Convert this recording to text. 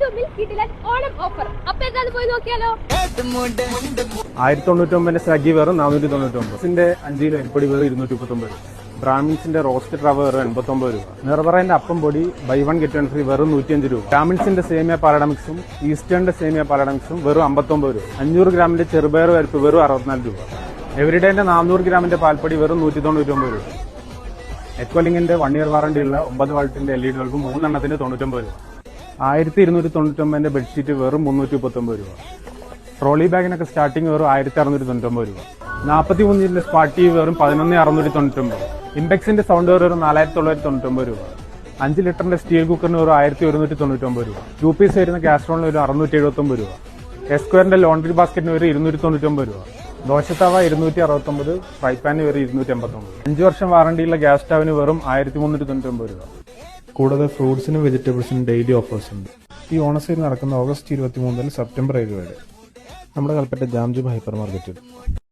ജോമിൽ തൊണ്ണൂറ്റി ആയിരത്തി തൊണ്ണൂറ്റൊമ്പതിന്റെ സഗി വെറും നാനൂറ്റി തൊണ്ണൂറ്റി ഒമ്പതിന്റെ അഞ്ച് കിലോ അരിപ്പൊടി വെറും ഇരുന്നൂറ്റി മുപ്പത്തൊമ്പത് രൂപ ബ്രാഹ്മിൻസിന്റെ റോസ്റ്റഡ് റവ വെറും എൺപത്തൊമ്പത് രൂപ. നിറപറയുടെ അപ്പം പൊടി buy one get one free വെറും നൂറ്റിയഞ്ച് രൂപ. ബ്രാഹ്മിൻസിന്റെ സേമിയ പാരഡമിക്സും ഈസ്റ്റേണിന്റെ സേമിയ പാരഡമിക്സും വെറും അമ്പത്തൊമ്പത് രൂപ. അഞ്ഞൂറ് ഗ്രാമിന്റെ ചെറുപയർ പരിപ്പ് വെറും അറുപത്തിനാല് രൂപ. എവരിഡേന്റെ നാനൂറ് ഗ്രാമിന്റെ പാൽപ്പൊടി വെറും നൂറ്റി തൊണ്ണൂറ്റൊമ്പത് രൂപ. എക്വലിംഗിന്റെ വൺ ഇയർ വാറണ്ടി ഉള്ള ഒമ്പത് വാൾട്ടിന്റെ എൽ ഇ ഡികൾക്ക് മൂന്നെണ്ണത്തിന് തൊണ്ണൂറ്റൊമ്പത് രൂപ. ആയിരത്തി ഇരുന്നൂറ്റി തൊണ്ണൂറ്റൊമ്പതിന്റെ ബെഡ്ഷീറ്റ് വെറും മുന്നൂറ്റി മുപ്പത്തൊമ്പത് രൂപ. ട്രോളി ബാഗിനൊക്കെ സ്റ്റാർട്ടിംഗ് വെറും ആയിരത്തി അറുന്നൂറ്റി തൊണ്ണൂറ്റൊമ്പത് രൂപ. നാൽപ്പത്തി മൂന്നിന്റെ സ്പാട്ടി വെറും പതിനൊന്ന് അറുന്നൂറ്റി തൊണ്ണൂറ്റൊമ്പത് ഇമ്പെക്സിന്റെ സൗണ്ട് വെറും നാലായിരത്തി തൊള്ളായിരത്തി തൊണ്ണൂറ്റൊമ്പത് രൂപ. അഞ്ച് ലിറ്ററിന്റെ സ്റ്റീൽ കുക്കറിന് വെറും ആയിരത്തി ഒരുന്നൂറ്റി തൊണ്ണൂറ്റൊമ്പത് രൂപ. ടു പീസ് വരുന്ന കാസ്ട്രോളിന് ഒരു അറുന്നൂറ്റി എഴുപത്തൊമ്പത് രൂപ. എസ്ക്വയറിന്റെ ലോണ്ടറി ബാസ്ക്കറ്റിന് ഒരു ഇരുന്നൂറ്റി തൊണ്ണൂറ്റൊമ്പത് രൂപ. ദോശത്താവ ഇരുന്നൂറ്റി അറുപത്തൊമ്പത് ഫ്രൈ പാനിന് വരെ ഇരുന്നൂറ്റി അമ്പത്തൊമ്പത് അഞ്ച് വർഷം വാറണ്ടിയുള്ള ഗ്യാസ് സ്റ്റവിന് വെറും ആയിരത്തി മുന്നൂറ്റി തൊണ്ണൂറ്റൊമ്പത് രൂപ. കൂടാതെ ഫ്രൂട്ട്സിനും വെജിറ്റബിൾസിനും ഡെയിലി ഓഫേഴ്സ് ഉണ്ട്. ഈ ഓണസെയിൽ നടക്കുന്ന ഓഗസ്റ്റ് ഇരുപത്തി മുതൽ സെപ്റ്റംബർ ഏഴ് വരെ നമ്മുടെ കൽപ്പറ്റ ജാംജുബ് ഹൈപ്പർ മാർക്കറ്റിൽ